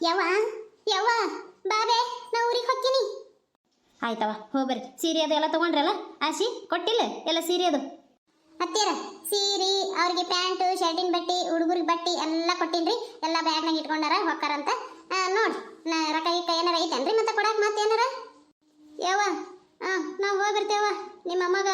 ಯವ್ವ? ಯವ್ವ? ಬಾಬೆ ನಾ ಊರಿಗೆ ಹೊಕ್ಕಿನಿ ಆಯ್ತವ ಹೋಗ್ಬರ್ರಿ. ಸೀರೆ ಅದು ಎಲ್ಲ ತಗೊಂಡ್ರಲ್ಲ? ಆಶಿ ಕೊಟ್ಟಿಲ್ಲ? ಎಲ್ಲ ಸೀರೆ ಅದು? ಹತ್ತಿರ ಸೀರೆ ಅವ್ರಿಗೆ ಪ್ಯಾಂಟ್ ಶರ್ಟಿನ ಬಟ್ಟಿ ಹುಡುಗರಿಗೆ ಬಟ್ಟಿ ಎಲ್ಲ ಕೊಟ್ಟಿನ್ರಿ. ಎಲ್ಲ ಬ್ಯಾಗ್ನಾಗ ಇಟ್ಕೊಂಡಾರ ಹೊಕ್ಕಾರಂತ. ನೋಡ್ ನಾ ರೊಕ್ಕ ಗಿಕ್ಕ ಏನಾರ ಐತೇನ್ರಿ ಮತ್ತೆ ಕೊಡಕ್ ಮತ್ತೆ ಏನಾರ? ಯವ್ವ ಹಾಂ ನಾವು ಹೋಗ್ಬಿರ್ತೇವ ನಿಮ್ಮ ಅಮ್ಮಗ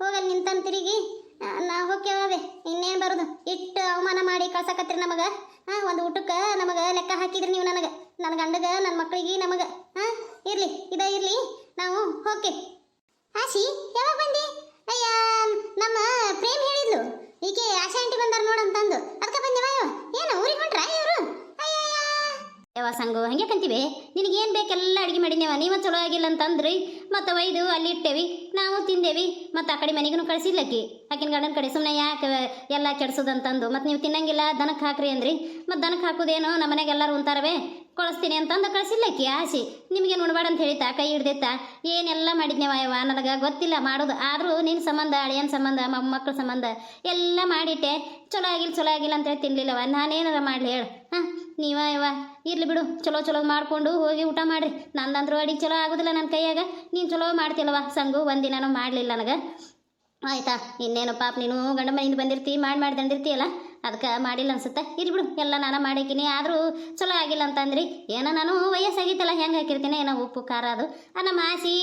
ಹೋಗಲ್ಲಿ ನಿಂತನ್ ತಿರುಗಿ. ಆ, ನಾ ಹೋಗ್ತೇವೆ ಇನ್ನೇನು ಬರೋದು? ಇಟ್ಟು ಅವಮಾನ ಮಾಡಿ ಕಳ್ಸಕತ್ರಿ ನಮಗ. ಹಾ, ಒಂದು ಊಟಕ್ಕೆ ನಮಗೆ ಲೆಕ್ಕ ಹಾಕಿದ್ರಿ ನೀವು ನನಗೆ. ನನ್ನ ಗಂಡಗ, ನನ್ನ ಮಕ್ಕಳಿಗೆ ನಮಗೆ. ಹಾ, ಇರ್ಲಿ, ಇದ ಇರ್ಲಿ. ನಾವು ಓಕೆ ಆಶಿ, ಯಾವಾಗ ಬಂದಿ? ಅಯ್ಯ, ನಮ್ಮ ಪ್ರೇಮ್ ಹೇಳಿದ್ಲು. ಈಕೆ ಆಶಾ ಆಂಟಿ ಬಂದಾರ ನೋಡಂತಂದು ಅದಕ್ಕೆ ಬಂದೇವ ಏನು, ಊರಿಗೆ ಹೊಂಟ್ರ ಇವರು? ಯಾವ ಸಂಗು ಹಂಗೆ ಕಂತೀವಿ ನಿನಗೇನು ಬೇಕೆಲ್ಲ ಅಡುಗೆ ಮಾಡಿದ್ಯವ ನೀವ ಚಲೋ ಆಗಿಲ್ಲ ಅಂತಂದ್ರಿ. ಮತ್ತೆ ಒಯ್ದು, ಅಲ್ಲಿ ಇಟ್ಟೇವಿ. ನಾವು ತಿಂದೇವಿ. ಮತ್ತು ಆ ಕಡೆ ಮನೆಗೂ ಕಳಿಸಿಲ್ಲಕ್ಕಿ ಆಕಿನ ಗಾರ್ಡನ್ ಕಡೆ ಸುಮ್ಮನೆ ಯಾಕೆ ಎಲ್ಲ ಕೆಡ್ಸೋದಂತಂದು. ಮತ್ತು ನೀವು ತಿನ್ನಂಗಿಲ್ಲ ದನಕ್ಕೆ ಹಾಕ್ರಿ ಅಂದ್ರಿ. ಮತ್ತು ದನಕ್ಕೆ ಹಾಕೋದೇನು ನಮ್ಮ ಮನೆಗೆ ಎಲ್ಲರೂ ಉಂತಾರವೆ. ಕಳಿಸ್ತೀನಿ ಅಂತಂದು ಕಳಿಸಿಲ್ಲಕ್ಕಿ ಆಸಿ ನಿಮಗೆ ನೋಡ್ಬೇಡ ಅಂತ ಹೇಳಿತಾ ಕೈ ಹಿಡ್ದಿತ್ತಾ? ಏನೆಲ್ಲ ಮಾಡಿದ್ನೇ ಯವ್ವ? ನನಗೆ ಗೊತ್ತಿಲ್ಲ ಮಾಡೋದು. ಆದರೂ ನಿನ್ನ ಸಂಬಂಧ, ಅಳಿಯನ ಸಂಬಂಧ ಮೊಮ್ಮಕ್ಕಳ ಸಂಬಂಧ ಎಲ್ಲ ಮಾಡಿಟ್ಟೆ. ಚಲೋ ಆಗಿಲ್ಲ ಚಲೋ ಆಗಿಲ್ಲ ಅಂತೇಳಿ ತಿನ್ನಲಿಲ್ಲವ ನಾನೇನಾರ ಮಾಡಲಿ ಹೇಳು. ಹಾಂ ನೀವ ಇವ? ಇರ್ಲಿ ಬಿಡು, ಚಲೋ ಚಲೋ ಮಾಡ್ಕೊಂಡು ಹೋಗಿ ಊಟ ಮಾಡ್ರಿ. ನಂದಂದ್ರೂ ಅಡಿಗೆ ಚಲೋ ಆಗೋದಿಲ್ಲ ನನ್ನ ಕೈಯಾಗ. ನೀನು ಚಲೋ ಮಾಡ್ತಿಲ್ಲವ ಸಂಗು ಒಂದಿನೂ ಮಾಡಲಿಲ್ಲ ನನಗೆ. ಆಯ್ತಾ, ಇನ್ನೇನು ಪಾಪ, ನೀನು ಗಂಡ ಮನೆಯಿಂದ ಬಂದಿರ್ತಿ, ಮಾಡಿ ಮಾಡಿ ತಂದಿರ್ತೀಯಲ್ಲ ಅದಕ್ಕೆ ಮಾಡಿಲ್ಲ ಅನ್ಸುತ್ತೆ. ಇರ್ಲಿ ಬಿಡು, ಎಲ್ಲ ನಾನು ಮಾಡಿಕಿನಿ, ಆದರೂ ಚಲೋ ಆಗಿಲ್ಲ ಅಂತಂದ್ರಿ. ಏನೋ ನಾನು ವಯಸ್ಸಾಗಿತ್ತಲ್ಲ, ಹೆಂಗೆ ಹಾಕಿರ್ತೀನಿ? ಏನೋ ಉಪ್ಪು, ಖಾರ ಅದು. ನಮ್ಮ ಆಸಿ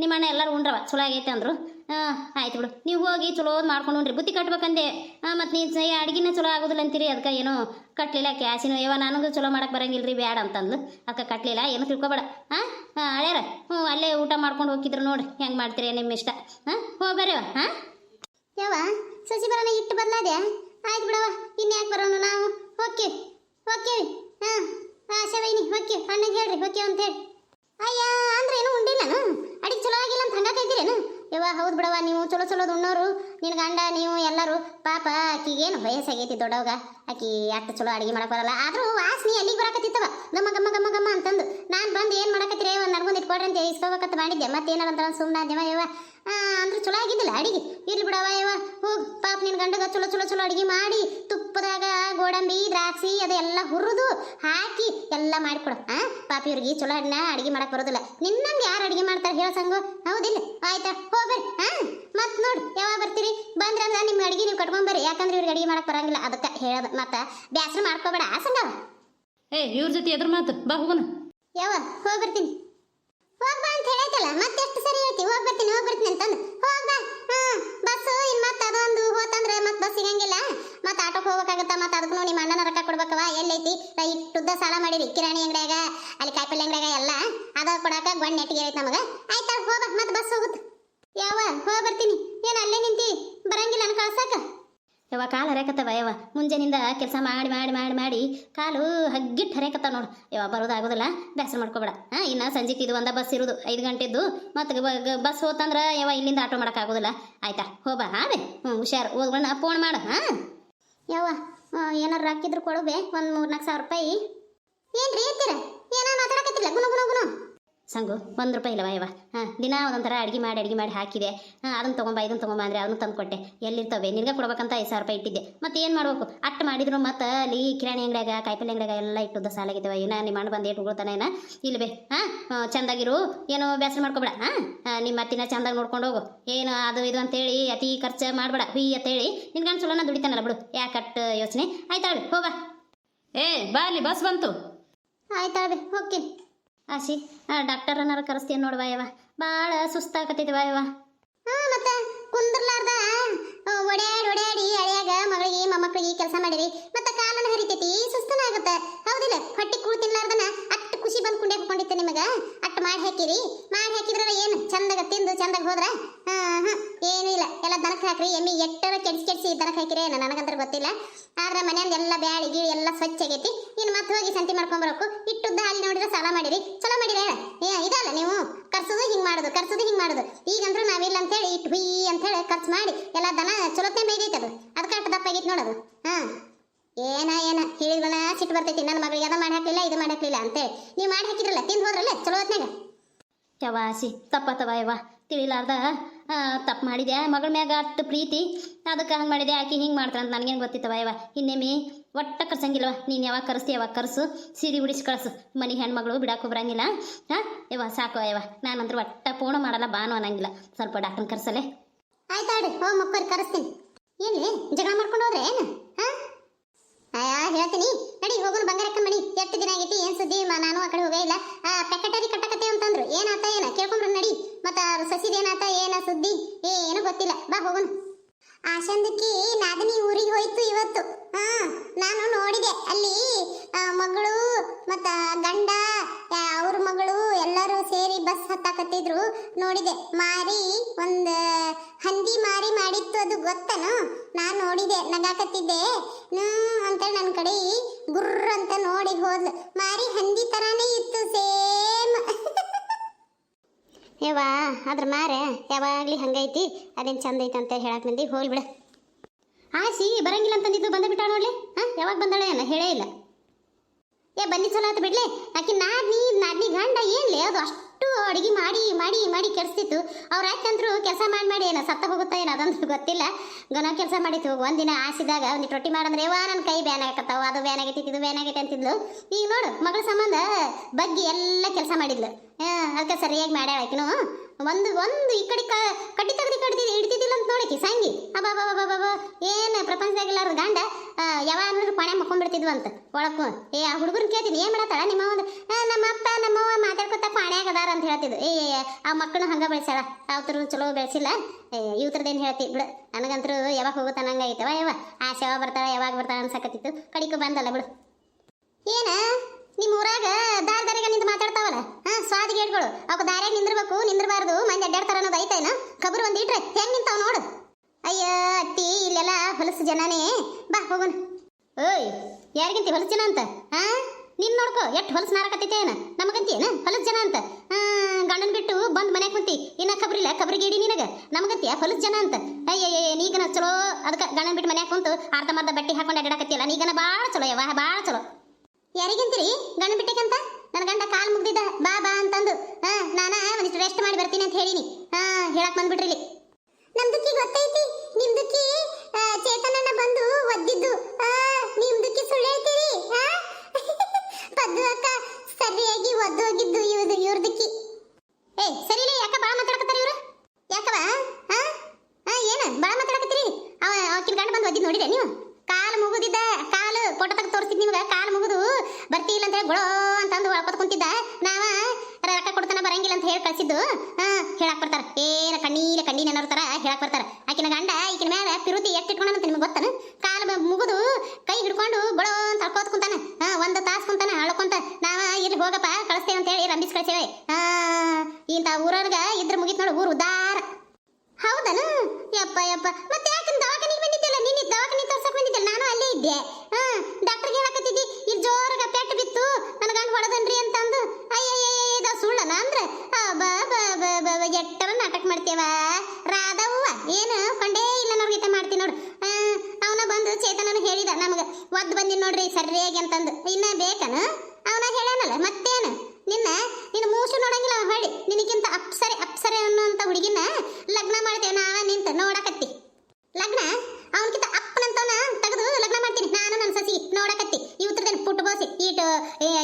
ನಿಮ್ಮ ಅಣ್ಣ ಎಲ್ಲರೂ ಉಂಡ್ರವ, ಚಲೋ ಆಗೈತೆ ಅಂದರು. ಹಾಂ ಆಯ್ತು ಬಿಡು. ನೀವು ಹೋಗಿ ಚಲೋ ಮಾಡ್ಕೊಂಡು ಉಂಡ್ರಿ. ಬುತ್ತಿ ಕಟ್ಬೇಕಂದೆ. ಮತ್ತು ನೀನು ಅಡ್ಗಿನ ಚಲೋ ಆಗೋದಿಲ್ಲ ಅಂತೀರಿ, ಅದಕ್ಕೆ ಏನೋ ಕಟ್ಲಿಲ್ಲ ಕ್ಯಾಶಿನ ಯಾವ ನನಗೂ ಚಲೋ ಮಾಡಕ್ಕೆ ಬರಂಗಿಲ್ಲ ರೀ ಬ್ಯಾಡ ಅಂತಂದ್ಲು. ಅಕ್ಕ, ಕಟ್ಲಿಲ್ಲ, ಏನು ತಿಳ್ಕೊಬೇಡ. ಹಾಂ ಹಾಂ ಹಳ್ಯಾರ ಹ್ಞೂ, ಅಲ್ಲೇ ಊಟ ಮಾಡ್ಕೊಂಡು ಹೋಗಿದ್ರು ನೋಡಿ, ಹೆಂಗೆ ಮಾಡ್ತೀರಿ ನಿಮ್ಮ ಇಷ್ಟ. ಹಾಂ ಹೋಗ್ಬರ್ರಿ ಹಾಂ ಯಾವ ಸಸಿ ಬರೋಣ ಇಟ್ಟು ಬದಲಾದೆ? ಆಯ್ತು ಬಿಡವ ಇನ್ಯಾಕೆ ಬರೋಣ ನಾವು? ಓಕೆ ಓಕೆ ಹಾಂ ಆಶಾ ವೈನಿ ಓಕೆ ಅಣ್ಣಗೆ ಹೇಳ್ರಿ ಓಕೆ ಅಂತ ಹೇಳಿ. ಅಯ್ಯ, ಅಂದ್ರೆ ಏನು ಉಂಡಿಲ್ಲನು? ಅಡಿಗೆ ಚಲೋ ಆಗಿಲ್ಲ ಅಂತ ಹಂಗಾಕ ಇದ್ದೀರೇನು? ಯವ್ವ ಹೌದು ಬಿಡವ ನೀವು ಚಲೋ ಚಲೋ ಉಣ್ಣೋರು ನಿನ್ನ ಗಂಡ, ನೀವು ಎಲ್ಲರೂ. ಪಾಪ ಆಕಿಗೇನು ವಯಸ್ಸಾಗೈತಿ ದೊಡ್ಡವಾಗ. ಆಕಿ ಅಷ್ಟು ಚಲೋ ಅಡಿಗೆ ಮಾಡಕ್ ಬರಲ್ಲ. ಆದ್ರೂ ವಾಸನೆ ಅಲ್ಲಿಗೆ ಬರಕತ್ತಿತ್ತವ? ಗಮ್ಮ ಗಮ್ಮ ಗಮ್ಮ ಗಮ್ಮ ಅಂತಂದು. ನಾನು ಬಂದು ಏನು ಮಾಡಕತ್ತೀರಿ? ಒಂದು ನಡ್ಕೊಂಡು ಇಟ್ಕೊಡ್ರಿ ಅಂತ ಇಸ್ಕೋಬೇಕಂತ ಮಾಡಿದ್ದೆ. ಅಂತ ಸುಮ್ಮನೆ ದೇವ ಯವ ಅಂದ್ರೆ ಚಲೋ ಆಗಿದ್ದಿಲ್ಲ ಅಡಿಗೆ. ಇರ್ಲಿ ಬಿಡವ ಯವ ಹೋಗ್, ಪಾಪ ನಿನ್ನ ಗಂಡಗ ಚಲೋ ಚಲೋ ಚಲೋ ಅಡಿಗೆ ಮಾಡಿ ತುಪ್ಪದಾಗ ದ್ರಾಕ್ಷಿ ಅದೆಲ್ಲ ಹುರಿದು ಹಾಕಿ ಎಲ್ಲ ಮಾಡಿಕೊಡು. ಆ ಪಾಪ ಇವ್ರಿಗೆ ಚಲೋ ಅನ್ನ ಅಡಿಗೆ ಮಾಡಕ್ ಬರೋದಿಲ್ಲ. ನಿನ್ನಂಗೆ ಯಾರು ಅಡಿಗೆ ಮಾಡ್ತಾರೆ ಹೇಳ ಸಂಗು? ಹೌದಿಲ್ಲ. ಆಯ್ತಾ ಹೋಗ್ಬರ್ರಿ. ಹಾ ಮತ್ ನೋಡಿ ಯಾವಾಗ ಬರ್ತೀರಿ? ಬಂದ್ರೆ ಅಂದ್ರೆ ನಿಮ್ಮ ಅಡಿಗೆ ನೀವು ಕಟ್ಕೊಂಬರ್ರಿ ಯಾಕಂದ್ರೆ ಇವ್ರಿಗೆ ಅಡಿಗೆ ಮಾಡಕ್ ಬರಂಗಿಲ್ಲ. ಅದಕ್ಕೆ ಹೇಳದ. ಮತ್ತೆ ಬ್ಯಾಸರ ಮಾಡ್ಕೋಬೇಡ ಸಂಗವ ಏ ಇವ್ರ ಜೊತೆ ಎದುರು ಮಾತು. ಬಾ ಹೋಗೋಣ. ಯಾವ ಹೋಗಿ ಬರ್ತೀನಿ ಹೋಗ್ ಬಾ ಅಂತ ಹೇಳೈತಲ್ಲ ಮತ್ತೆ ಎಷ್ಟು ಸರಿ ಹೇಳ್ತಿ ಹೋಗ್ ಬರ್ತೀನಿ ಹೋಗ್ ಬರ್ತೀನಿ ಅಂತಂದು ಹೋಗ್ ಬಾ ಹಾ ಬಸ್ ಇನ್ ಮತ್ತೆ ಅದೊಂದು ಹೋತಂದ್ರೆ ಮತ್ತೆ ಬಸ್ ಸಿಗಂಗಿಲ್ಲ ಮತ್ತೆ ಆಟೋಕ್ ಹೋಗ್ಬೇಕಾಗತ್ತ ಮತ್ತೆ ಅದಕ್ಕೂ ನಿಮ್ಮ ಅಣ್ಣನ ರೊಕ್ಕ ನಾ ಇಟ್ಟುದ್ದ ಸಾಲ ಮಾಡಿರಿ, ಕಿರಾಣಿ ಅಂಗಡಿಯಾಗ, ಅಲ್ಲಿ ಕಾಯಿಪಲ್ಲೆ ಅಂಗಡಿಯಾಗ ಎಲ್ಲ, ಅದ ಕೊಡಾಕ ಗೊಂಡ್ ನೆಟ್ಟಿಗೆ ಐತಿ ನಮಗ. ಆಯ್ತಾ ಹೋಗ ಮತ್ತೆ ಬಸ್ ಹೋಗುತ್ತೆ ಯಾವ ಹೋಗ ಬರ್ತೀನಿ. ಏನ್ ಅಲ್ಲೇ ನಿಂತಿ? ಬರಂಗಿಲ್ಲ ನನ್ ಕಳ್ಸಾಕ. ಯವ್ವ, ಕಾಲು ಹರಿಯಾಕತ್ತವ, ಯವ್ವ. ಮುಂಜಾನಿಂದ ಕೆಲಸ ಮಾಡಿ ಮಾಡಿ ಮಾಡಿ ಮಾಡಿ ಕಾಲು ಹಗ್ಗಿಟ್ಟು ಹರಕತ್ತ ನೋಡು. ಯವ್ವ ಬರೋದಾಗೋದಿಲ್ಲ ಬೇಸರ ಮಾಡ್ಕೋಬೇಡ. ಹಾಂ, ಇನ್ನ ಸಂಜೆಗೆ ಇದು ಒಂದ ಬಸ್ ಇರೋದು, ಐದು ಗಂಟೆದ್ದು. ಮತ್ತು ಬಸ್ ಹೋತಂದ್ರ ಯವ್ವ ಇಲ್ಲಿಂದ ಆಟೋ ಮಾಡೋಕ್ಕಾಗೋದಿಲ್ಲ ಆಯ್ತಾ ಹೋಗ್ಬಾ ಹಾಂ ಬೇ. ಹ್ಞೂ ಹುಷಾರು ಹೋಗ್ಬಣ್ಣ ಫೋನ್ ಮಾಡು, ಹಾ. ಯವ್ವ ಏನಾರು ಹಾಕಿದ್ರು ಕೊಡುವೆ? ಒಂದು ಮೂರ್ನಾಲ್ಕು ಸಾವಿರ ರೂಪಾಯಿ. ಏನ್ರಿ ಎತ್ತೀರ ಏನ ಮಾತಾಡಕತ್ತಿಲ್ಲ ಗುನು ಗುನು ಗುನು ಸಂಗು ಒಂದು ರೂಪಾಯಿ ಇಲ್ಲವ ಯವ್ವ? ಹಾಂ ದಿನ ಒಂದೊಂಥರ ಅಡುಗೆ ಮಾಡಿ ಅಡುಗೆ ಮಾಡಿ ಹಾಕಿದೆ. ಹಾಂ ಅದನ್ನು ತೊಗೊಂಬ ಇದನ್ನು ತೊಗೊಂಬ ಅಂದರೆ ಅದನ್ನು ತಂದು ಕೊಟ್ಟೆ ಎಲ್ಲಿರ್ತವೆ? ನಿನಗೆ ಕೊಡ್ಬೇಕಂತ ಐದು ಸಾವಿರ ರೂಪಾಯಿ ಇಟ್ಟಿದ್ದೆ. ಮತ್ತೆ ಏನು ಮಾಡಬೇಕು? ಅಟ್ಟು ಮಾಡಿದ್ರು ಮತ್ತು ಅಲ್ಲಿ ಕಿರಾಣಿ ಅಂಗಡಿಯಾಗ ಕಾಯಿಪಲ್ಲೆ ಅಂಗಡಿಯಾಗ ಎಲ್ಲ ಇಟ್ಟುದ ಸಾಲಾಗಿದ್ದೇವೆ. ಏನೋ ನಿಮ್ಮ ಅಣ್ಣ ಬಂದು ಏಟು ಉಳ್ತಾನೆ ಏನ? ಇಲ್ಲಿ ಬೇ ಹಾಂ ಚಂದಾಗಿರು. ಏನು ಬೇಸರ ಮಾಡ್ಕೊಬೇಡ. ಹಾಂ ನಿಮ್ಮ ಮತ್ತಿನ ಚಂದಾಗಿ ನೋಡ್ಕೊಂಡು ಹೋಗು. ಏನು ಅದು ಇದು ಅಂತೇಳಿ ಅತಿ ಖರ್ಚು ಮಾಡಬೇಡ. ಹುಯ್ ಅಂತೇಳಿ ನಿನ್ಗೆ ಅನ್ಸೋಲ್ಲ ದುಡಿತಾನಲ್ಲ ಬಿಡು. ಯಾಕೆ ಅಟ್ಟು ಯೋಚನೆ? ಆಯ್ತಾ ಹೋಗ ಏ ಬಾ ಅಲ್ಲಿ ಬಸ್ ಬಂತು. ಆಯ್ತಾಳ್ಬೆ ಓಕೆ ಆಶಿ ಡಾಕ್ಟರ್ ಅನ್ನಾರ ಕರೆಸ್ತೀನಿ ನೋಡುವ ಬಹಳ ಭಾಳ ಸುಸ್ತಾಗತ್ತೈತಿ ಯವ್ವ ಹಾ, ಮತ್ತ ಕುಂದ್ರಲಾರ್ದ ಒಡ್ಯಾಡಿ ಒಡ್ಯಾಡಿ ಅಳಿಯಾಗ ಮಗಳಿಗೆ ಮೊಮ್ಮಕ್ಕಳಿಗೆ ಕೆಲಸ ಮಾಡಿರಿ. ಮತ್ತ ಕಾಲನ ಹರಿತೈತಿ, ಸುಸ್ತನ ಆಗುತ್ತೆ. ಹೌದಿಲ್ಲ? ಹೊಟ್ಟಿ ಕೂಳ್ ತಿನ್ಲಾರ್ದನ ಅಷ್ಟು ಖುಷಿ ಬಂದ್ ಕುಂಡೆ ಹಾಕೊಂಡಿತ್ತೆ ನಿಮಗ. ಮಾಡಿ ಹಾಕಿರಿ. ಮಾಡಿ ಹಾಕಿದ್ರ ಏನು? ಚಂದಾಗ ತಿಂದು ಚಂದಾಗ ಹೋದ್ರ? ಹಾ ಹಾ. ಏನೂ ಇಲ್ಲ. ಎಲ್ಲ ದನಕ್ಕೆ ಹಾಕ್ರಿ. ಎಮ್ಮಿ ಎಟ್ಟರ ಕೆಡ್ಸಿ ಕೆಡ್ಸಿ ದನಕ್ಕೆ ಹಾಕಿರಿ ಏನೋ ನನಗಂತ್ರ ಗೊತ್ತಿಲ್ಲ. ಆದ್ರೆ ಮನೆಯಿಂದ ಎಲ್ಲ ಬ್ಯಾಳಿ ಗೀಳಿ ಎಲ್ಲ ಸ್ವಚ್ಛ ಆಗೈತಿ. ಇನ್ನು ಮತ್ತೆ ಹೋಗಿ ಸಂತಿ ಮಾಡ್ಕೊಂಬರಬೇಕು ಇಟ್ಟುದ್ದ ಅಲ್ಲಿ ನೋಡಿದ್ರೆ ಸಾಲ ಮಾಡಿರಿ. ಚಲೋ ಮಾಡಿರಿ ಏ, ಇದಲ್ಲ ನೀವು? ಕರ್ಸೋದು ಹಿಂಗೆ ಮಾಡೋದು, ಕರ್ಸೋದು ಹಿಂಗೆ ಮಾಡೋದು. ಈಗಂದ್ರೂ ನಾವಿಲ್ಲ ಅಂತೇಳಿ ಇಟ್ಟು ಹುಯ್ ಅಂತೇಳಿ ಖರ್ಚು ಮಾಡಿ ಎಲ್ಲ ದನ ಚಲೋತ್ನೆ ಬೇಗೈತೆ ಅದು. ಅದಕ್ಕೆ ಅಟ್ಟು ದಪ್ಪ ಆಗೈತೆ ನೋಡೋದು ಹಾ. ಏನ ಏನ? ಹೇಳಿದ್ವಲ್ಲ ಸಿಟ್ಟು ಬರ್ತೈತಿ. ನನ್ನ ಮಗಳಿಗೆ ಅದ ಮಾಡಿ ಹಾಕ್ಲಿಲ್ಲ ಇದು ಮಾಡಿ ಹಾಕ್ಲಿಲ್ಲ ಅಂತೆ ನೀ ಮಾಡಿ ಹಾಕಿದ್ರಲ್ಲ ತಿಂದು ಹೋದ್ರಲ್ಲ ಚಲೋ ಹೊತ್ನಾಗ ಯವಾಸಿ ತಪ್ಪತ್ತವ ಯವ್ವ ತಿಳಿಲಾರ್ದ ತಪ್ಪು ಮಾಡಿದೆ ಮಗಳ ಮ್ಯಾಗ ಅಷ್ಟು ಪ್ರೀತಿ. ಅದಕ್ಕೆ ಹಂಗೆ ಮಾಡಿದೆ ಆಕೆ ಹಿಂಗೆ ಮಾಡ್ತಾರಂತ ನನಗೇನು ಗೊತ್ತಿತ್ತವ ಯವ ಇನ್ನೇಮಿ ಒಟ್ಟ ಕರ್ಸಂಗಿಲ್ವ? ನೀನು ಯಾವಾಗ ಕರೆಸ್ತಿ ಯಾವಾಗ ಕರ್ಸು? ಸೀರೆ ಉಡಿಸಿ ಕಳಿಸು. ಮನೆ ಹೆಣ್ಮಗಳು ಬಿಡಕ್ಕೆ ಬರಂಗಿಲ್ಲ ಹಾಂ? ಯವ ಸಾಕು ಯವ ನಾನಂದ್ರೆ ಒಟ್ಟ ಪೂರ್ಣ ಮಾಡಲ್ಲ ಬಾನು ಅನ್ನಂಗಿಲ್ಲ. ಸ್ವಲ್ಪ ಡಾಕ್ಟರ್ ಕರ್ಸಲೆ. ಆಯ್ತಾಡಿ ಹೋಗಿ ಮಕ್ಕಳು ಕರೆಸ್ತೀನಿ. ಇಲ್ಲಿ ಜಗಳ ಮಾಡ್ಕೊಂಡು ಹೋದ್ರೆ ಏನು? ಹಾ ಹೇಳ್ತೀನಿ. ನಡಿ, ಹೋಗೋಣ ಬಂಗಾರಕ್ಕ ಮನಿ. ಎಷ್ಟು ದಿನ ಆಗೈತಿ? ಏನ್ ಸುದ್ದಿ? ನಾನು ಆ ಕಡೆ ಹೋಗೇ ಇಲ್ಲ. ಆ ಪೆಕಟರಿ ಕಟ್ಟಕತ್ತೆ ಅಂತಂದ್ರು. ಏನಾತ ಏನ? ಕೇಳ್ಕೊಂಡ್ರು ನಡಿ. ಮತ್ತ ಸಸಿದ ಏನಾತ ಏನ ಸುದ್ದಿ? ಏನು ಗೊತ್ತಿಲ್ಲ. ಬಾ, ಹೋಗೋಣ. ಆಶಂದಕ್ಕೆ ನಾದಿನಿ ಊರಿಗೆ ಹೋಯ್ತು ಇವತ್ತು. ಹಾ, ನಾನು ನೋಡಿದೆ. ಅಲ್ಲಿ ಮಗಳು, ಮತ್ತ ಗಂಡ ಅವ್ರ ಮಗಳು ಎಲ್ಲರೂ ಸೇರಿ ಬಸ್ ಹತ್ತಾಕತ್ತಿದ್ರು. ನೋಡಿದೆ, ಮಾರಿ ಒಂದ್ ಹಂದಿ ಮಾರಿ ಮಾಡಿತ್ತು, ಅದು ಗೊತ್ತನು? ನಾನ್ ನೋಡಿದೆ, ನಗಾಕತ್ತಿದ್ದೆ. ಅಂತ ನನ್ನ ಕಡೆ ಗುರ್ರ ಅಂತ ನೋಡಿ ಹೋದ್ಲು. ಮಾರಿ ಹಂದಿ ತರಾನೇ ಇತ್ತು, ಸೇಮ್. ಯವ್ವಾ ಅದ್ರ ಮಾರೆ, ಯಾವಾಗ್ಲಿ ಹಂಗೈತಿ, ಅದೇನ್ ಚಂದ ಐತಿ ಅಂತ ಹೇಳಕ್ ಮಂದಿ ಹೋಗ್ಬಿಡ ಬಿಡ. ಆಸಿ ಬರಂಗಿಲ್ಲ ಅಂತಂದಿದ್ದು ಬಂದ ಬಿಟ್ಟ ನೋಡ್ಲಿ? ಯಾವಾಗ ಬಂದಾಳೆ ಅಲ್ಲ ಹೇಳೇ ಇಲ್ಲ. ಏ, ಬನ್ನಿ ಚಲೋ ಆತು ಬಿಡ್ಲೆ. ಆಕಿ ನಾದ್ನಿ ನಾದ್ನಿ ಗಂಡ ಏನ್ಲಿ ಅದು ಅಷ್ಟು ಅಡಿಗೆ ಮಾಡಿ ಮಾಡಿ ಮಾಡಿ ಕೆಡಿಸ್ತಿತ್ತು. ಅವ್ರ ಯಾಕಂದ್ರು ಕೆಲಸ ಮಾಡಿ ಮಾಡಿ, ಏನೋ ಸತ್ತ ಹೋಗುತ್ತಾ ಏನೋ ಅದಂತೂ ಗೊತ್ತಿಲ್ಲ. ಗನ ಕೆಲಸ ಮಾಡಿತ್ತು. ಒಂದಿನ ಆಸಿದಾಗ ಒಂದು ರೊಟ್ಟಿ ಮಾಡಂದ್ರೆ ವಾ ನನ್ನ ಕೈ ಬ್ಯಾನ್ ಆಗತ್ತವ ಅದು ಬ್ಯಾನ್ ಆಗೈತಿ, ಇದು ಬ್ಯಾನ್ ಆಗೈತಿ ಅಂತಿದ್ಲು. ಈಗ ನೋಡು, ಮಗಳ ಸಂಬಂಧ ಬಗ್ಗಿ ಎಲ್ಲ ಕೆಲಸ ಮಾಡಿದ್ಲು. ಅದಕ್ಕೆ ಸರಿಯಾಗಿ ಮಾಡ್ಯಾಳ ಆಕಿನು. ಒಂದು ಒಂದು ಈ ಕಡೆ ಕ, ಕಡ್ಡಿ ತೆಗ್ದು ಕಡ್ದಿ ಹಿಡ್ತಿದ್ದಿಲ್ಲ ಅಂತ ನೋಡಕ್ಕೆ ಸಂಗಿ. ಅಬ್ಬಾ ಏನು ಪ್ರಪಂಚದಾಗಿಲ್ಲಾರ್ದು ಗಂಡ? ಯಾವ ಪಾಣೆ ಮಕ್ಕೊಂಡ್ಬಿಡ್ತಿದ್ವು ಅಂತ ಒಳಕ್ಕೂ. ಏ, ಆ ಹುಡುಗರು ಕೇಳ್ತೀನಿ, ಏನು ಮಾಡತ್ತಾಳ? ನಿಮ್ಮ ಒಂದು ನಮ್ಮ ಅಪ್ಪ ನಮ್ಮವ್ವ ಮಾತಾಡ್ಕೊತ ಪಾಣ್ಯಾಗ ಅದಾರ ಅಂತ ಹೇಳ್ತಿದ್ವಿ. ಏ ಆ ಮಕ್ಕಳು ಹಂಗ ಬೆಳೆಸ್ಯಾಳ? ಅವತರ ಚಲೋ ಬೆಳೆಸಿಲ್ಲ? ಇವ್ರದ್ದೇನು ಹೇಳ್ತಿ? ಬಿಡು ನನಗಂತರೂ ಯಾವಾಗ ಹೋಗುತ್ತ ನಂಗೆ ಐತವ ಯಾವ ಆ ಯಾವಾಗ ಬರ್ತಾಳ ಯಾವಾಗ ಬರ್ತಾಳ ಅನ್ಸಕತ್ತಿತ್ತು. ಕಡಿಕು ಬಂದಲ್ಲ ಬಿಡು. ಏನ? ನಿಮ್ಮ ಊರಾಗ ದಾರಿ ದಾರಿಗೆ ನಿಂತು ಮಾತಾಡ್ತಾವಲ್ಲ? ಹಾ ಸ್ವಾದ ಗೇಟ್ಗಳು ಅವಕ್ಕೆ ದಾರ್ಯಾಗ ನಿಂದಿರ್ಬೇಕು, ನಿಂದಿರಬಾರ್ದು ಮಂದಿ ಅಡ್ಡಾಡ್ತಾರ ಅನ್ನೋದು ಐತೇನ? ಕಬ್ರು ಒಂದು ಇಟ್ರೆ ಹೆಂಗ್ ನಿಂತಾವ್ ನೋಡು. ಅಯ್ಯ, ಅತ್ತಿ, ಇಲ್ಲೆಲ್ಲ ಹೊಲಸು ಜನನೇ. ಬಾ, ಹೋಗೋಣ. ಓಯ್, ಯಾರಿಗಂತಿ ಹೊಲಸು ಜನ ಅಂತ? ಹಾ ನಿನ್ ನೋಡ್ಕೋ, ಎಷ್ಟು ಹೊಲಸು ನಾರಕತ್ತೈತೆ ಏನ? ನಮಗಂತೇನ ಹೊಲಸು ಜನ ಅಂತ? ಗಂಡನ್ ಬಿಟ್ಟು ಬಂದ್ ಮನೆಗೆ ಕುಂತಿ. ಇನ್ನ ಕಬ್ರಿಲ್ಲ ಕಬ್ರಿಗೇಡಿ ನಿನಗ. ನಮಗಂತಿಯ ಹೊಲಸು ಜನ ಅಂತ? ಅಯ್ಯ ನೀಗನ ಚಲೋ. ಅದಕ್ಕೆ ಗಂಡನ್ ಬಿಟ್ಟು ಮನ್ಯಾಗ ಕುಂತು ಅರ್ಧಮರ್ಧ ಬಟ್ಟಿ ಹಾಕೊಂಡು ಅಡ್ಡಾಡಕತ್ತಿಯಲ್ಲ ನೀಗನ ಭಾಳ ಚಲೋ ಯವ್ವ, ಭಾಳ ಚಲೋ. ಯಾರಿಗಂತೀರಿ? ಗಂಡ ಬಿಟ್ಟಕ್ಕಂತ ನನ್ನ ಗಂಡ ಕಾಲ್ ಮುಗ್ದಿದ್ದ. ಬಾ ಬಾ ಅಂತಂದು. ಹಾ, ನಾನ ಒಂದಿಷ್ಟು ರೆಸ್ಟ್ ಮಾಡಿ ಬರ್ತೀನಿ ಅಂತ ಹೇಳಿನಿ. ಹಾ, ಹೇಳಕ್ ಬಂದ್ಬಿಡ್ರಿ ಇಲ್ಲಿ ನಮ್ದಕ್ಕಿ ಗೊತ್ತೈತಿ ನಿಮ್ದಕ್ಕಿ ಆ, ಚೇತನಣ್ಣ ಬಂದು ಒದ್ದಿದ್ದು ಆ, ನಿಮ್ದಕ್ಕಿ ಸುಳ್ಳು ಹೇಳ್ತೀರಿ ಹಾ ಪದ್ದು ಅಕ್ಕ ಸರಿಯಾಗಿ ಒದ್ದು ಹೋಗಿದ್ದು ಇವ್ದು ಇವ್ರದಕ್ಕಿ ಏ ಸರಿಲೇ ಯಾಕ ಬಾಳ ಮಾತಾಡಕತ್ತಾರ ಇವ್ರು ಯಾಕವ ಹಾ ಹಾ ಏನ ಬಾಳ ಮಾತಾಡಕತ್ತೀರಿ ಅವ ಆಕಿನ ಗಂಡ ಬಂದು ಒದ್ದಿದ್ದು ನೋಡಿದೆ ನೀವು ಕಾಲು ಮುಗುದಿದ್ದ ಕಾಲು ಫೋಟೋ ತೆಗೆದು ತೋರಿಸಿದ್ ನಿಮ್ಗೆ ಕಾಲು ಮುಗುದು ಬರ್ತಿ ಇಲ್ಲ ಅಂತ ಹೇಳಿ ಗೊಳೋ ಅಂತಂದು ಒಳಕೊತ್ ಕುಂತಿದ್ದ? ನಾವ ರೊಕ್ಕ ಕೊಡ್ತಾನ ಬರಂಗಿಲ್ಲ ಅಂತ ಹೇಳಿ ಕಳ್ಸಿದ್ದು. ಹಾ, ಹೇಳಕ್ ಬರ್ತಾರ. ಏನ ಕಣ್ಣೀರ ಕಣ್ಣೀನ ಅನ್ನೋರ್ ತರ ಹೇಳಕ್ ಬರ್ತಾರ. ಆಕಿನ ಗಂಡ ಈಕಿನ ಮ್ಯಾಲ ಪಿರುತಿ ಎಷ್ಟು ಇಟ್ಕೊಂಡಂತ ನಿಮ್ಗೆ ಗೊತ್ತನ? ಕಾಲು ಮುಗಿದು ಕೈ ಹಿಡ್ಕೊಂಡು ಗೊಳೋ ಅಂತ ಅಳ್ಕೋತ ಕುಂತಾನ. ಹಾ, ಒಂದು ತಾಸು ಕುಂತಾನ ಅಳ್ಕೊಂತ. ನಾವ ಇಲ್ಲಿ ಹೋಗಪ್ಪ, ಕಳಿಸ್ತೇವೆ ಅಂತ ಹೇಳಿ ರಂಬಿಸ್ ಕಳ್ಸೇವೆ. ಹಾ, ಇಂತ ಊರೊಳಗ ಇದ್ರ ಮುಗಿತ್ ನೋಡು, ಊರು ಉದಾರ ಹೌದನ? ಯಪ್ಪ ಯಪ್ಪ. ಮತ್ತೆ ಯಾಕೆ ದವಾಖಾನಿಗೆ ಬಂದಿದ್ದಲ್ಲ ನೀನು ದವಾಖಾನಿ ತೋರ್ಸಕ್ ಬಂದಿದ್ದಲ್ಲ ನಾನು ಅಲ್ಲೇ ಇದ್ದೆ. ಹಾ, ಡಾಕ್ಟರ್ಗೆ ಹೇಳಕತ್ತಿದ್ದಿ ಮಾಡ್ತೇವ? ರಾಧವ್ವ, ಏನು? ಕೊಂಡೇ ಇಲ್ಲ ನೋಡ್ಗಿತ ಮಾಡ್ತೀನಿ ನೋಡು. ಅವನ ಬಂದು ಚೇತನನ ಹೇಳಿದ ನಮಗೆ, ಒದ್ದು ಬಂದಿನ್ ನೋಡ್ರಿ ಸರಿಯಾಗಿ ಅಂತಂದು. ಇನ್ನ ಬೇಕನ? ಅವನ ಹೇಳ್ಯಾನಲ್ಲ ಮತ್ತೇನು? ನಿನ್ನ ನಿನ್ನ ಮೂಸು ನೋಡಂಗಿಲ್ಲ, ಹೊಳ್ಳಿ. ನಿನಗಿಂತ ಅಪ್ಸರೆ ಅಪ್ಸರೆ ಅನ್ನುವಂತ ಹುಡುಗಿನ ಲಗ್ನ ಮಾಡ್ತೇವೆ, ನಾವ ನಿಂತ ನೋಡಕತ್ತಿ. ಲಗ್ನ? ಅವನಕಿಂತ ಅಪ್ಪನಂತವನ ತೆಗೆದು ಲಗ್ನ ಮಾಡ್ತೀನಿ. ನಾನು ನನ್ನ ಸಸಿ ನೋಡಕತ್ತಿ. ಪುಟ್ಟು ಬೋಸಿ ಈಟು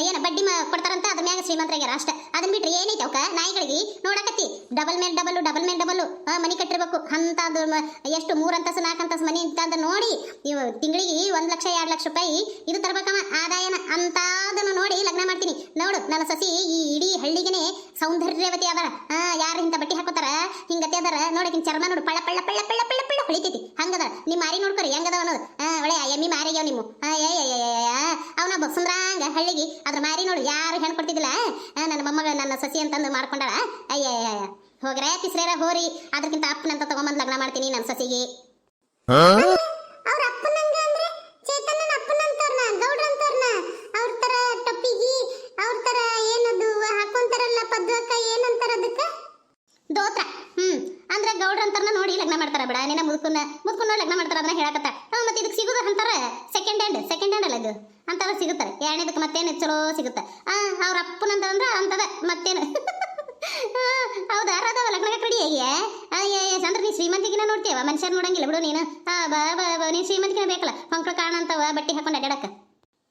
ಏನ ಬಡ್ಡಿ ಕೊಡ್ತಾರಂತ ಅದ್ರ ಮ್ಯಾಗ ಶ್ರೀಮಂತರಾಗ್ಯಾರ ಅಷ್ಟ. ಅದನ್ನ ಬಿಟ್ರೆ ಏನೈತೆ ಅವಕ? ನಾಯಿಗಳಿಗೆ ನೋಡಕತ್ತಿ. Double mail double double mail double money ಕಟ್ಟಿರ್ಬೇಕು. ಅಂತ ಎಷ್ಟು ಮೂರ್ ಅಂತಸು ನಾಲ್ಕು ಅಂತಸು ಮನಿ ಅಂತ ನೋಡಿ, ಇವು ತಿಂಗಳಿಗೆ ಒಂದ್ ಲಕ್ಷ, ಎರಡ್ ಲಕ್ಷ ರೂಪಾಯಿ ಇದು ತರ್ಬೇಕಮ್ಮ ಆದಾಯನ ಅಂತಾದನ್ನು ನೋಡಿ ಲಗ್ನ ಮಾಡ್ತೀನಿ. ನೋಡು, ನನ್ನ ಸಸಿ ಈ ಇಡೀ ಹಳ್ಳಿಗೆನೆ ಸೌಂದರ್ಯವತಿ ಅದಾರ ಆ, ಯಾರು ಇಂಥ ಬಟ್ಟೆ ಹಾಕೋತಾರ? ಹಿಂಗತಿ ಅದಾರ. ನೋಡಕಿನ್ ಚರ್ಮ ನೋಡು, ಪಳ್ಳ ಪಳ್ಳ ಪಳ್ಳ ಪಳ್ಳ ಪಳ್ಳ ಪಳ್ಳ ಹೊಳಿತೈತಿ. ಹಂಗದ ನಿಮ್ಮ ಮಾರಿ ನೋಡ್ಕೊರಿ, ಹೆಂಗದ ಅನ್ನೋದು. ಒಳ್ಳೆ ಎಮ್ಮಿ ಮಾರಿಗ್ಯಾವ ನಿಮ್ಮ. ಅವನ ಬಸುಂದ್ರಾಂಗ ಹಳ್ಳಿಗೆ. ಅದ್ರ ಮಾರಿ ನೋಡು ಯಾರು ಹೆಣ್ ಕೊಡ್ತಿದ್ದಿಲ್ಲ ಆ, ನನ್ನ ಮೊಮ್ಮಗ ನನ್ನ ಸಸಿ ಅಂತಂದು ಮಾಡ್ಕೊಂಡಾಳ. ಅಯ್ಯ ಹೋಗ್ರೆ ತಿಸ್ರೇರ ಹೋರಿ. ಅದಕ್ಕಿಂತ ಅಪ್ಪನಂತ ತಗೊಂಬಂದ್ ಲಗ್ನ ಮಾಡ್ತೀನಿ ನನ್ನ ಸಸಿಗೆ. ದೋತ್ರ. ಹ್ಮ್. ಅಂದ್ರೆ ಗೌಡ್ರ ಅಂತಾರನ ನೋಡಿ ಲಗ್ನ ಮಾಡ್ತಾರ ಬಿಡ. ನಿನ್ನ ಮುದ್ಕುನ ಮುದ್ಕುನ ಲಗ್ನ ಮಾಡ್ತಾರ ಅದನ್ನ ಹೇಳಕತ್ತ ಹ್ಮ್, ಮತ್ತೆ ಇದಕ್ಕೆ ಸಿಗುದ ಅಂತಾರ ಸೆಕೆಂಡ್ ಹ್ಯಾಂಡ್ ಸೆಕೆಂಡ್ ಹ್ಯಾಂಡ್ ಅಲ್ಲ ಇದು ಅಂತಾರ ಸಿಗುತ್ತಾರೆ ಎರಡನೇದಕ್ಕೆ ಮತ್ತೇನು ಚಲೋ ಸಿಗುತ್ತೆ. ಆ, ಅವ್ರ ಅಪ್ಪನಂತ ಅಂದ್ರೆ ಅಂತದ, ಮತ್ತೇನು? ಹೌದಾ? ರಾಧವ ಲಗ್ನಕ್ಕೆ ರೆಡಿ ಹೇಗೆ ಅಂದ್ರೆ ನೀ ಶ್ರೀಮಂತಿಗಿನ ನೋಡ್ತೀವ ಮನುಷ್ಯರ್ ನೋಡಂಗಿಲ್ಲ ಬಿಡು ನೀನು. ಹಾ ಬಾ ಬಾ ನೀನ್ ಶ್ರೀಮಂತಿಗಿನ ಬೇಕಲ್ಲ. ಮಕ್ಕಳು ಕಾಣಂತವ, ಬಟ್ಟೆ ಹಾಕೊಂಡು ಅಡ್ಡಾಡಕ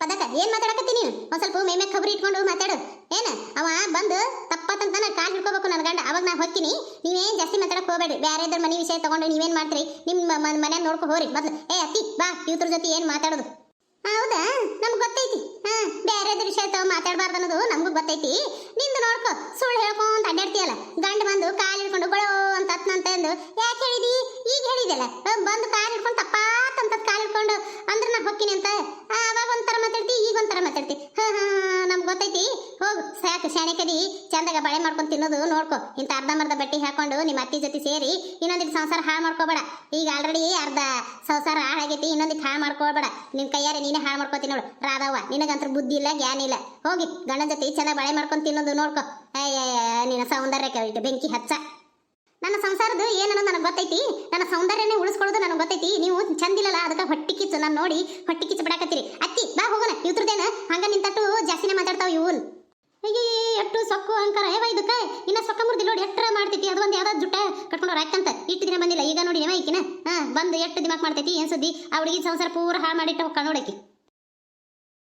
ಪದಕ, ಏನ್ ಮಾತಾಡಕತ್ತಿ ನೀನು? ಒಂದ್ ಸ್ವಲ್ಪ ಮೇಮೆ ಖಬರಿ ಇಟ್ಕೊಂಡು ಮಾತಾಡು. ಏನ? ಅವ ಬಂದು ತಪ್ಪತ್ತಂತ ನಾ ಕಾಲ್ ಹಿಡ್ಕೋಬೇಕು ನನ್ನ ಗಂಡ. ಅವಾಗ ನಾ ಹೊಕ್ಕಿನಿ ನೀವೇನ್ ಜಾಸ್ತಿ ಮಾತಾಡಕ್ ಹೋಗ್ಬೇಡಿ. ಬೇರೆ ಮನೆ ವಿಷಯ ತಗೊಂಡು ನೀವೇನ್ ಮಾಡ್ತೀರಿ? ನಿಮ್ಮ ಮನ್ಯಾಗ ನೋಡ್ಕೊ ಹೋಗ್ರಿ. ಮೊದ್ಲು. ಏ, ಅತ್ತಿ, ಬಾ. ಇವ್ರ ಜೊತೆ ಏನ್ ಮಾತಾಡೋದು? ಹೌದಾ? ನಮ್ಗೆ ಗೊತ್ತೈತಿ. ಹಾ ಬೇರೆ ವಿಷಯ ತಾವ ಮಾತಾಡಬಾರ್ದು ಅನ್ನೋದು ನಮಗೂ ಗೊತ್ತೈತಿ. ನಿಂದು ನೋಡ್ಕೋ, ಸುಳ್ಳು ಹೇಳ್ಕೊಂತ ಅಡ್ಡಾಡ್ತೀಯಲ್ಲ ಗಂಡ ಬಂದು ಕಾಲು ಹಿಡ್ಕೊಂಡು ಬಳೋ ಅಂತ ಅತ್ನಂತ ಯಾಕೆ ಹೇಳಿದಿ? ಈಗ ಹೇಳಿದೆಲ್ಲ ಬಂದು ಕಾಲು ಹಿಡ್ಕೊಂಡು ತಪ್ಪಾತಂತ ಕಾಲು ಹಿಡ್ಕೊಂಡು, ಅಂದ್ರೆ ನಾ ಹೊಕ್ಕಿನಿ ಅಂತ. ಅವಾಗ ಒಂಥರ ಮಾತಾಡ್ತಿ, ಈಗ ಒಂಥರ ಮಾತಾಡ್ತಿ. ಹಾ ಹಾ, ನಮ್ಗೆ ಗೊತ್ತೈತಿ. ಹೋಗು, ಸಾಕು ಶಾಣೆಕದಿ ಚಂದಾಗ ಬಳೆ ಮಾಡ್ಕೊಂಡು ತಿನ್ನೋದು ನೋಡ್ಕೊ. ಇಂಥ ಅರ್ಧಂಬರ್ಧ ಬಟ್ಟೆ ಹಾಕೊಂಡು ನಿಮ್ಮ ಅತ್ತಿ ಜೊತೆ ಸೇರಿ ಇನ್ನೊಂದಿಟ್ಟು ಸಂಸಾರ ಹಾಳು ಮಾಡ್ಕೋಬೇಡ. ಈಗ ಆಲ್ರೆಡಿ ಅರ್ಧ ಸಂಸಾರ ಹಾಳಾಗೈತಿ ಇನ್ನೊಂದಿಟ್ಟು ಹಾಳು ಮಾಡ್ಕೋಬೇಡ. ನಿನ್ ಕೈಯಾರೆ ನೀನೇ ಹಾಳು ಮಾಡ್ಕೋತಿ ನೋಡು. ರಾಧವ್ವ, ನಿನಗಂತ್ರ ಬುದ್ಧಿ ಇಲ್ಲ, ಜ್ಞಾನ ಇಲ್ಲ. ಹೋಗಿ, ಗಂಡನ ಜೊತೆ ಚೆನ್ನಾಗಿ ಬಳೆ ಮಾಡ್ಕೊಂಡು ತಿನ್ನೋದು ನೋಡ್ಕೊ. ಅಯ್ಯ ನಿನ್ನ ಸೌಂದರ್ಯಕ್ಕೆ ಬೆಂಕಿ ಹಚ್ಚ. ನನ್ನ ಸಂಸಾರದ ಏನನ್ನೋ ನನಗೆ ಗೊತ್ತೈತಿ. ನನ್ನ ಸೌಂದರ್ಯನೇ ಉಳಿಸ್ಕೊಳ್ಳೋದು ನನಗೆ ಗೊತ್ತೈತಿ. ನೀವು ಚಂದಿಲ್ಲಲ್ಲ, ಅದಕ್ಕೆ ಹೊಟ್ಟಿ ಕಿಚ್ಚು. ನಾನು ನೋಡಿ ಹೊಟ್ಟಿ ಕಿಚ್ಚು ಬಿಡಾಕತ್ತೀರಿ. ಅತ್ತಿ ಬಾ ಹೋಗೋಣ. ಇವ್ರದ್ದೇನ ಹಂಗ ನಿಂತಟ್ಟು ಅಯ್ಯೇ ಎಷ್ಟು ಸೊಕ್ಕು ಅಂಕಾರ ಏವ ಇದಕ್ಕೆ ಇನ್ನ ಸೊಕ್ಕ ಮುರ್ದಿ ನೋಡಿ ಎಟ್ಟರ ಮಾಡ್ತೈತಿ ಅದು ಒಂದು ಯಾವ್ದಾದ್ರು ಜುಟ್ಟ ಕಟ್ಕೊಂಡು ರಾಕಂತ ಇಷ್ಟು ದಿನ ಬಂದಿಲ್ಲ ಈಗ ನೋಡಿ ಏವ ಈಕಿನ ಹಾ ಬಂದು ಎಷ್ಟು ದಿಮಾಕ್ ಮಾಡ್ತೈತಿ ಏನ್ ಸುದ್ದಿ ಆ ಹುಡುಗಿ ಸಂಸಾರ ಪೂರ ಹಾಳು ಮಾಡಿಟ್ಟ ಹೊಕ್ಕ ನೋಡಕ್ಕೆ